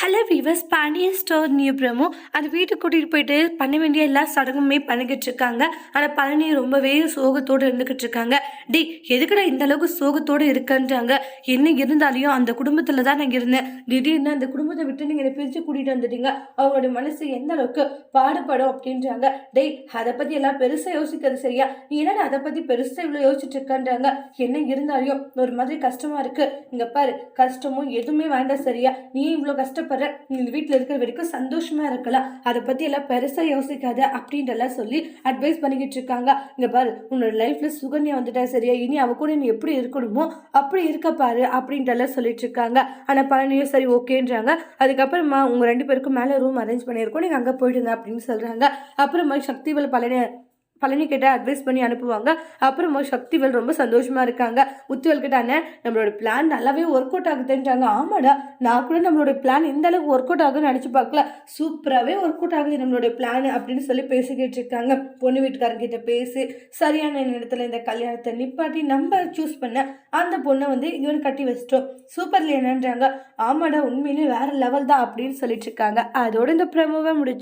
Hello viewers Pandian Stores new promo அந்த வீட்டுக்கு கூட்டிகிட்டு போயிட்டு பண்ண வேண்டிய எல்லா சடங்குமே பண்ணிக்கிட்டு இருக்காங்க. ஆனால் பழனி ரொம்பவே சோகத்தோடு இருந்துக்கிட்டு இருக்காங்க. டி எதுக்குடா இந்த அளவுக்கு சோகத்தோடு இருக்கன்றாங்க? என்ன இருந்தாலையும் அந்த குடும்பத்தில் தான் நான் இருந்தேன். திடீர்னு அந்த குடும்பத்தை விட்டு நீங்கள் என்னை பிரித்து கூட்டிகிட்டு வந்துட்டீங்க. அவங்களோட மனசு எந்த அளவுக்கு பாடுபடும் அப்படின்றாங்க. டேய் அதை பற்றி எல்லாம் பெருசாக யோசிக்கிறது சரியா? நீ என்னடா அதை பற்றி பெருசாக இவ்வளோ யோசிச்சுட்டு இருக்கான்றாங்க? என்ன இருந்தாலையும் ஒரு மாதிரி கஷ்டமாக இருக்குது இங்கே பாரு கஷ்டமும் எதுவுமே வேண்டாம் சரியா? நீ இவ்வளோ கஷ்டப்படுற இந்த வீட்டில் இருக்கிற வரைக்கும் சந்தோஷமாக இருக்கலாம். அதை பற்றி எல்லாம் பெருசாக யோசிக்காத அப்படின்றலாம் சொல்லி அட்வைஸ் பண்ணிக்கிட்டு இருக்காங்க. இங்கே பாரு உன்னோட லைஃப்பில் சுகன்யா வந்துட்டா சரியா? இனி அவ கூட நீ எப்படி இருக்கணுமோ அப்படி இருக்க பாரு அப்படின்றலாம் சொல்லிட்டு இருக்காங்க. ஆனால் பழனியும் சரி ஓகேன்றாங்க. அதுக்கப்புறமா உங்கள் ரெண்டு பேருக்கும் மேலே ரூம் அரேஞ்ச் பண்ணியிருக்கோம். நீங்கள் அங்கே போயிடுங்க அப்படின்னு சொல்கிறாங்க அப்புறமா சக்திவல் பழனி பழனி கிட்ட அட்வைஸ் பண்ணி அனுப்புவாங்க. அப்புறமா சக்திவேல் ரொம்ப சந்தோஷமா இருக்காங்க. முத்துவேல் கிட்ட அண்ணன் நம்மளோட பிளான் நல்லாவே ஒர்க் அவுட் ஆகுதுன்றாங்க ஆமாடா நான் கூட நம்மளோட பிளான் இந்த அளவுக்கு ஒர்க் அவுட் ஆகுதுன்னு நினச்சி பார்க்கல. சூப்பராகவே ஒர்க் அவுட் ஆகுது நம்மளோட பிளான் அப்படின்னு சொல்லி பேசிக்கிட்டு இருக்காங்க. பொண்ணு வீட்டுக்காரங்கிட்ட பேசி சரியான நேரத்தில் இந்த கல்யாணத்தை நிப்பாட்டி நம்ம சூஸ் பண்ண அந்த பொண்ணை வந்து இவன் கட்டி வச்சிட்டோம். சூப்பர்ல என்னன்றாங்க. ஆமாடா உண்மையிலே வேற லெவல் தான் அப்படின்னு சொல்லிட்டு இருக்காங்க. அதோட இந்த ப்ரமோவை முடிச்சு